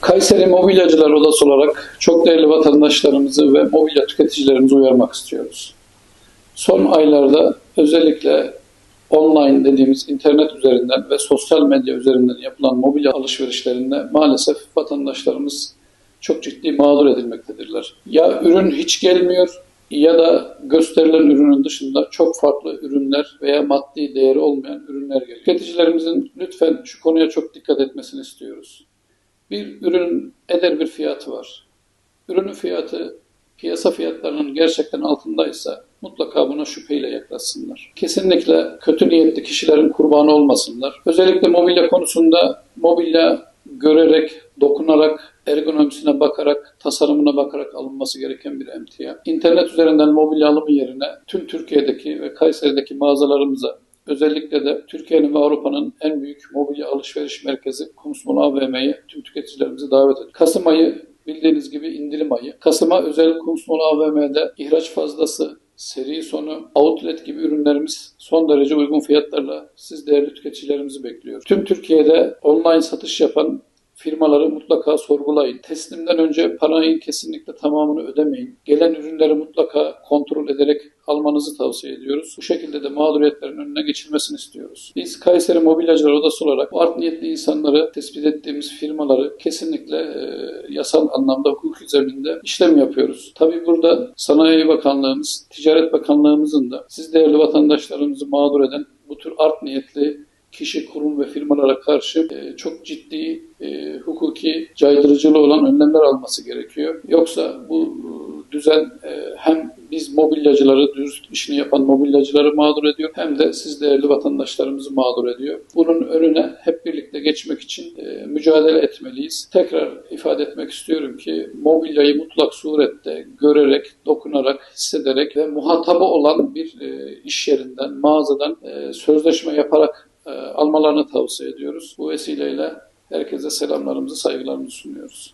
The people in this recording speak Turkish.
Kayseri Mobilyacılar Odası olarak çok değerli vatandaşlarımızı ve mobilya tüketicilerimizi uyarmak istiyoruz. Son aylarda özellikle online dediğimiz internet üzerinden ve sosyal medya üzerinden yapılan mobilya alışverişlerinde maalesef vatandaşlarımız çok ciddi mağdur edilmektedirler. Ya ürün hiç gelmiyor ya da gösterilen ürünün dışında çok farklı ürünler veya maddi değeri olmayan ürünler geliyor. Tüketicilerimizin lütfen şu konuya çok dikkat etmesini istiyoruz. Bir ürünün eder bir fiyatı var. Ürünün fiyatı piyasa fiyatlarının gerçekten altındaysa mutlaka buna şüpheyle yaklaşsınlar. Kesinlikle kötü niyetli kişilerin kurbanı olmasınlar. Özellikle mobilya konusunda mobilya görerek, dokunarak, ergonomisine bakarak, tasarımına bakarak alınması gereken bir emtia. İnternet üzerinden mobilya alımı yerine tüm Türkiye'deki ve Kayseri'deki mağazalarımıza özellikle de Türkiye'nin ve Avrupa'nın en büyük mobilya alışveriş merkezi Kumsmol AVM'ye tüm tüketicilerimizi davet ediyoruz. Kasım ayı bildiğiniz gibi indirim ayı. Kasım'a özel Kumsmol AVM'de ihraç fazlası, seri sonu, outlet gibi ürünlerimiz son derece uygun fiyatlarla siz değerli tüketicilerimizi bekliyor. Tüm Türkiye'de online satış yapan firmaları mutlaka sorgulayın. Teslimden önce parayı kesinlikle tamamını ödemeyin. Gelen ürünleri mutlaka kontrol ederek almanızı tavsiye ediyoruz. Bu şekilde de mağduriyetlerin önüne geçilmesini istiyoruz. Biz Kayseri Mobilyacılar Odası olarak art niyetli insanları tespit ettiğimiz firmaları kesinlikle e, yasal anlamda hukuk zeminde işlem yapıyoruz. Tabii burada Sanayi Bakanlığımız, Ticaret Bakanlığımızın da siz değerli vatandaşlarımızı mağdur eden bu tür art niyetli kişi, kurum ve firmalara karşı e, çok ciddi e, hukuki caydırıcılığı olan önlemler alması gerekiyor. Yoksa bu e, düzen hem biz mobilyacıları, dürüst işini yapan mobilyacıları mağdur ediyor hem de siz değerli vatandaşlarımızı mağdur ediyor. Bunun önüne hep birlikte geçmek için mücadele etmeliyiz. Tekrar ifade etmek istiyorum ki mobilyayı mutlak surette görerek, dokunarak, hissederek ve muhatabı olan bir iş yerinden, mağazadan sözleşme yaparak almalarını tavsiye ediyoruz. Bu vesileyle herkese selamlarımızı, saygılarımızı sunuyoruz.